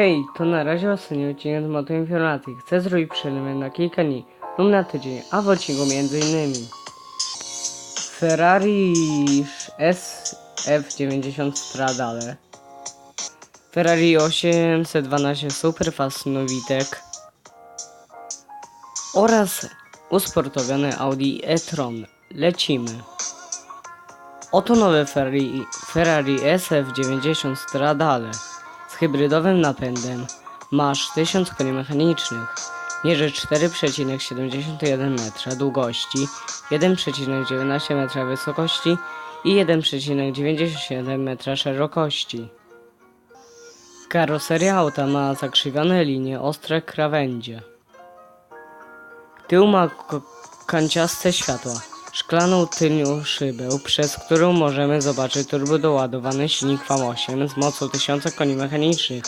Hej, to na razie ostatni odcinek z Moto Informacji. Chcę zrobić przerwę na kilka dni lub na tydzień, a w odcinku innymi Ferrari SF90 Stradale Ferrari 812 Superfast Nowitek oraz usportowiony Audi e-tron. Lecimy. Oto nowe Ferrari, Ferrari SF90 Stradale hybrydowym napędem. Masz 1000 koni mechanicznych. Mierzy 4,71 metra długości, 1,19 metra wysokości i 1,97 metra szerokości. Karoseria auta ma zakrzywione linie, ostre krawędzie. Tył ma kanciaste światła, szklaną tylnią szybę, przez którą możemy zobaczyć turbodoładowany silnik V8 z mocą 1000 koni mechanicznych.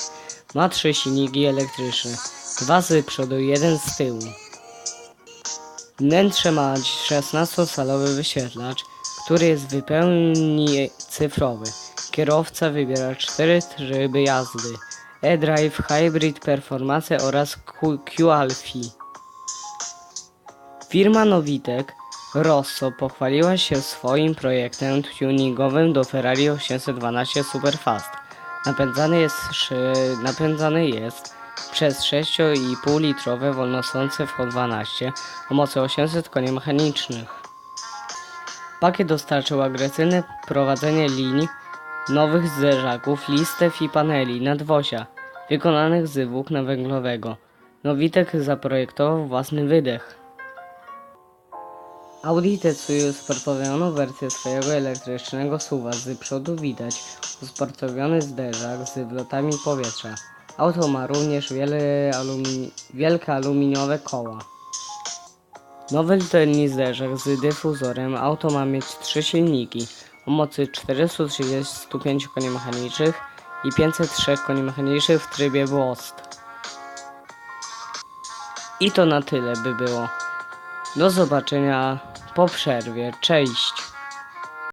Ma trzy silniki elektryczne, dwa z przodu i jeden z tyłu. Wnętrze ma 16-calowy wyświetlacz, który jest w cyfrowy. Kierowca wybiera cztery tryby jazdy. E-Drive, Hybrid, Performance oraz Q- Q-Alfi. Firma Nowitek Rosso pochwaliła się swoim projektem tuningowym do Ferrari 812 Superfast. Napędzany jest, napędzany jest przez 6,5 litrowe wolnosące V12 o mocy 800 koni mechanicznych. Pakiet dostarczył agresywne prowadzenie linii, nowych zderzaków, listew i paneli nadwozia, wykonanych z włókna węglowego. Nowitek zaprojektował własny wydech. Audi testuje usportowioną wersję swojego elektrycznego suwa. Z przodu widać usportowiony zderzak z wlotami powietrza. Auto ma również wiele alumi- wielkie aluminiowe koła. Nowy tylny zderzak z dyfuzorem. Auto ma mieć trzy silniki o mocy 435 koni mechanicznych i 503 koni mechanicznych w trybie włost. I to na tyle by było. Do zobaczenia po przerwie. Cześć!